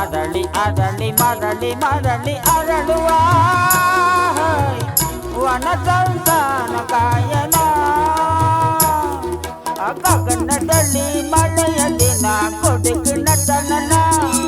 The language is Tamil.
அடளி அடளி மரளி மரளி அழலுவாய் வனசந்தான காயனா ಗಗನದಲ್ಲಿ ಮಳೆಯಲ್ಲಿ ನಾ ಕೊಡುಗಿನ ತನನ